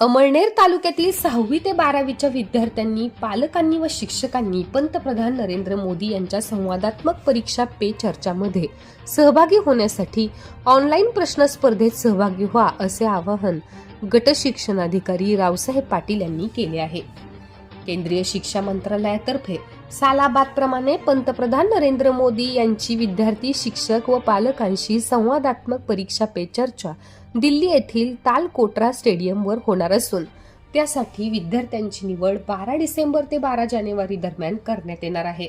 अमळनेर तालुक्यातील सहावी ते बारावीच्या विद्यार्थ्यांनी पालकांनी व शिक्षकांनी पंतप्रधान नरेंद्र मोदी यांच्या संवादात्मक परीक्षा पे चर्चामध्ये सहभागी होण्यासाठी ऑनलाईन प्रश्न स्पर्धेत सहभागी व्हा असे आवाहन गट शिक्षणाधिकारी रावसाहेब पाटील यांनी केले आहे. केंद्रीय शिक्षा मंत्रालयातर्फे सालाबादप्रमाणे पंतप्रधान नरेंद्र मोदी यांची विद्यार्थी शिक्षक व पालकांशी संवादात्मक परीक्षा पे चर्चा दिल्ली येथील तालकोटरा स्टेडियमवर होणार असून त्यासाठी विद्यार्थ्यांची निवड बारा डिसेंबर ते बारा जानेवारी दरम्यान करण्यात येणार आहे.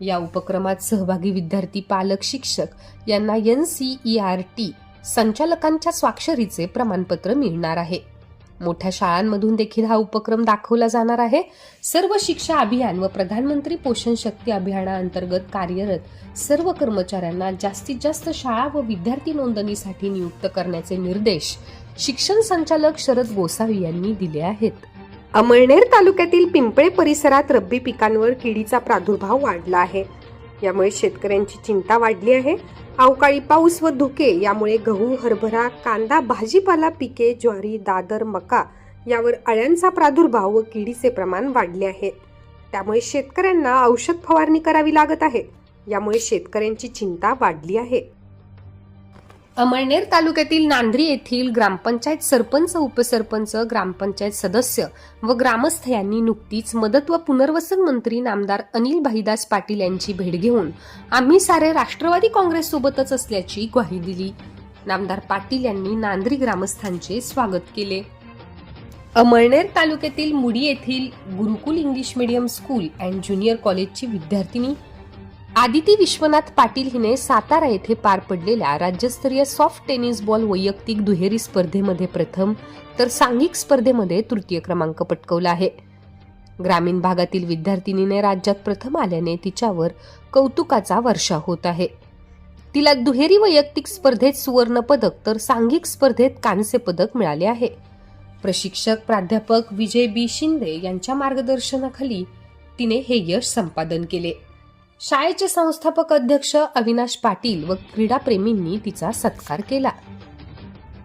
या उपक्रमात सहभागी विद्यार्थी पालक शिक्षक यांना N C E R T संचालकांच्या स्वाक्षरीचे प्रमाणपत्र मिळणार आहे. मोठ्या शाळांमधून देखील हा उपक्रम दाखवला जाणार आहे. सर्व शिक्षा अभियान व प्रधानमंत्री पोषण शक्ती अभियानाअंतर्गत कार्यरत सर्व कर्मचाऱ्यांना जास्तीत जास्त शाळा व विद्यार्थी नोंदणीसाठी नियुक्त करण्याचे निर्देश शिक्षण संचालक शरद गोसावी यांनी दिले आहेत. अमळनेर तालुक्यातील पिंपळे परिसरात रब्बी पिकांवर किडीचा प्रादुर्भाव वाढला आहे. यामुळे शेतकऱ्यांची चिंता वाढली आहे. अवकाळी पाऊस व धुके यामुळे गहू हरभरा कांदा भाजीपाला पिके ज्वारी दादर मका यावर अळ्यांचा प्रादुर्भाव व किडीचे प्रमाण वाढले आहे. त्यामुळे शेतकऱ्यांना औषध फवारणी करावी लागत आहे. यामुळे शेतकऱ्यांची चिंता वाढली आहे. अमळनेर तालुक्यातील नांद्री येथील ग्रामपंचायत सरपंच उपसरपंच ग्रामपंचायत सदस्य व ग्रामस्थ यांनी नुकतीच मदत व पुनर्वसन मंत्री नामदार अनिल भाईदास पाटील यांची भेट घेऊन आम्ही सारे राष्ट्रवादी काँग्रेससोबतच असल्याची ग्वाही दिली. नामदार पाटील यांनी नांद्री ग्रामस्थांचे स्वागत केले. अमळनेर तालुक्यातील मुडी येथील Gurukul English medium school and junior कॉलेजची विद्यार्थिनी आदिती विश्वनाथ पाटील हिने सातारा येथे पार पडलेल्या राज्यस्तरीय सॉफ्ट टेनिस बॉल वैयक्तिक दुहेरी स्पर्धेमध्ये प्रथम तर सांघिक स्पर्धेमध्ये तृतीय क्रमांक पटकवला आहे. ग्रामीण भागातील विद्यार्थिनीने राज्यात प्रथम आल्याने तिच्यावर कौतुकाचा वर्षा होत आहे. तिला दुहेरी वैयक्तिक स्पर्धेत सुवर्ण पदक तर सांघिक स्पर्धेत कांस्य पदक मिळाले आहे. प्रशिक्षक प्राध्यापक विजय बी शिंदे यांच्या मार्गदर्शनाखाली तिने हे यश संपादन केले. शाळेचे संस्थापक अध्यक्ष अविनाश पाटील व क्रीडाप्रेमींनी तिचा सत्कार केला.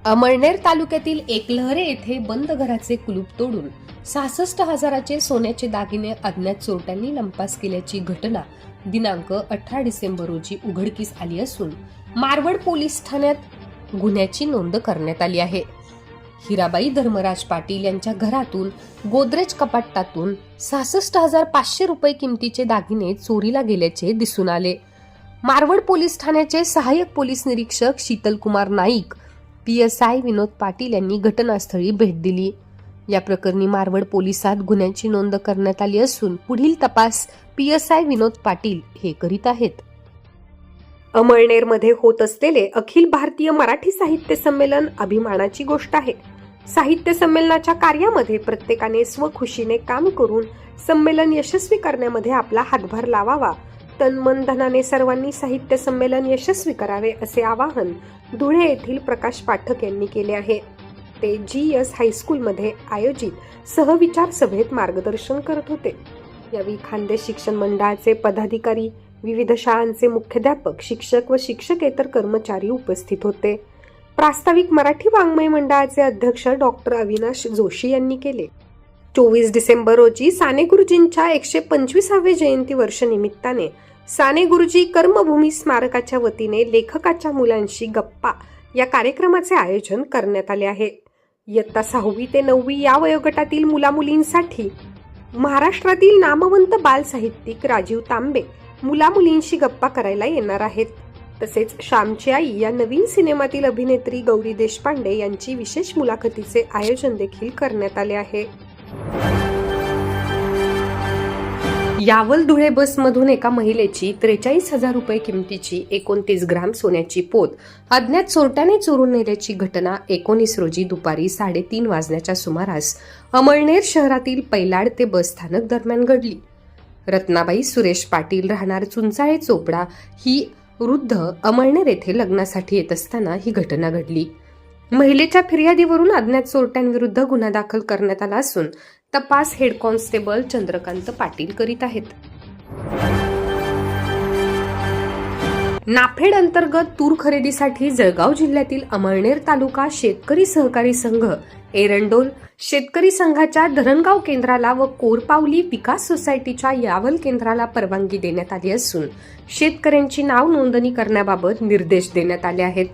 अमळनेर तालुक्यातील एकलहरे येथे बंद घराचे कुलूप तोडून सहासष्ट हजाराचे सोन्याचे दागिने अज्ञात चोरट्यांनी लंपास केल्याची घटना दिनांक अठरा डिसेंबर रोजी उघडकीस आली असून मारवड पोलीस ठाण्यात गुन्ह्याची नोंद करण्यात आली आहे. हिराबाई धर्मराज पाटील यांच्या घरातून गोदरेज कपाटातून सहासष्ट हजार पाचशे रुपये किमतीचे दागिने चोरीला गेल्याचे दिसून आले. मारवड पोलीस ठाण्याचे सहाय्यक पोलीस निरीक्षक Shitalkumar Naik P S I Vinod Patil यांनी घटनास्थळी भेट दिली. या प्रकरणी मारवड पोलिसात गुन्ह्याची नोंद करण्यात आली असून पुढील तपास P S I Vinod Patil हे करीत आहेत. अमळनेरमध्ये होत असलेले अखिल भारतीय मराठी साहित्य संमेलन अभिमानाची गोष्ट आहे. साहित्य संमेलनाच्या कार्यामध्ये प्रत्येकाने स्वखुशीने काम करून संमेलन यशस्वी करण्यामध्ये आपला हातभार लावावा. तन मन धनाने सर्वांनी साहित्य संमेलन यशस्वी करावे असे आवाहन धुळे येथील प्रकाश पाठक यांनी केले आहे. ते जी एस हायस्कूलमध्ये आयोजित सहविचार सभेत मार्गदर्शन करत होते. यावेळी खानदेश शिक्षण मंडळाचे पदाधिकारी विविध शाळांचे मुख्याध्यापक शिक्षक व शिक्षकेतर कर्मचारी उपस्थित होते. प्रास्ताविक मराठी वाङ्मय मंडळाचे अध्यक्ष डॉक्टर अविनाश जोशी यांनी केले. चोवीस डिसेंबर रोजी साने गुरुजींच्या एकशे पंचवीसावे जयंती वर्ष निमित्ताने साने गुरुजी कर्मभूमी स्मारकाच्या वतीने लेखकाच्या मुलांशी गप्पा या कार्यक्रमाचे आयोजन करण्यात आले आहे. इयत्ता सहावी ते नववी या वयोगटातील मुलामुलींसाठी महाराष्ट्रातील नामवंत बालसाहित्यिक राजीव तांबे मुलामुलींशी गप्पा करायला येणार आहेत. तसेच श्यामची आई या नवीन सिनेमातील अभिनेत्री गौरी देशपांडे यांची विशेष मुलाखतीचे आयोजन देखील करण्यात आले आहे. यावल धुळे बसमधून एका महिलेची त्रेचाळीस हजार रुपये किमतीची एकोणतीस ग्राम सोन्याची पोत अज्ञात चोरट्याने चोरून नेल्याची घटना एकोणीस रोजी दुपारी साडेतीन वाजण्याच्या सुमारास अमळनेर शहरातील पैलाड ते बस स्थानक दरम्यान घडली. रत्नाबाई सुरेश पाटील राहणार चुंचाळे चोपडा ही वृद्ध अमळनेर येथे लग्नासाठी येत असताना ही घटना घडली. महिलेच्या फिर्यादीवरून अज्ञात चोरट्यांविरुद्ध गुन्हा दाखल करण्यात आला असून तपास हेड कॉन्स्टेबल चंद्रकांत पाटील करीत आहेत. नाफेड अंतर्गत तूर खरेदीसाठी जळगाव जिल्ह्यातील अमळनेर तालुका शेतकरी सहकारी संघ एरंडोल शेतकरी संघाच्या धरणगाव केंद्राला व कोरपावली विकास सोसायटीच्या यावल केंद्राला परवानगी देण्यात आली असून शेतकऱ्यांची नाव नोंदणी करण्याबाबत निर्देश देण्यात आले आहेत.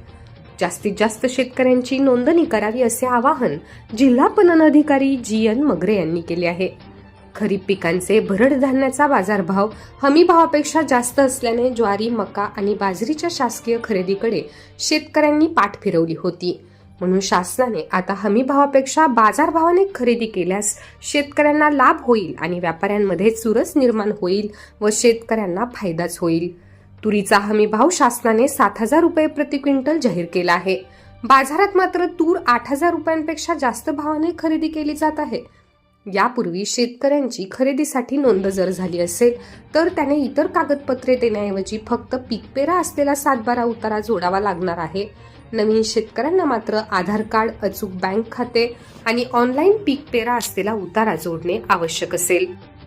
जास्तीत जास्त शेतकऱ्यांची नोंदणी करावी असे आवाहन जिल्हा पणन अधिकारी जी एन मगरे यांनी केले आहे. खरीप पिकांचे भरड धान्याचा बाजारभाव हमी भावापेक्षा जास्त असल्याने ज्वारी मका आणि बाजरीच्या शासकीय खरेदीकडे शेतकऱ्यांनी पाठ फिरवली होती. म्हणून शासनाने आता हमी भावापेक्षा बाजारभावाने खरेदी केल्यास शेतकऱ्यांना लाभ होईल आणि व्यापाऱ्यांमध्ये चुरस निर्माण होईल व शेतकऱ्यांना फायदाच होईल. तुरीचा हमी भाव शासनाने सात हजार रुपये प्रति क्विंटल जाहीर केला आहे. बाजारात मात्र तूर आठ हजार रुपयांपेक्षा जास्त भावाने खरेदी केली जात आहे. यापूर्वी शेतकऱ्यांची खरेदीसाठी नोंद जर झाली असेल तर त्याने इतर कागदपत्रे देण्याऐवजी फक्त पीकपेरा असलेला सातबारा उतारा जोडावा लागणार आहे. नवीन शेतकऱ्यांना मात्र आधार कार्ड अचूक बँक खाते आणि ऑनलाईन पीक पेरा असलेला उतारा जोडणे आवश्यक असेल.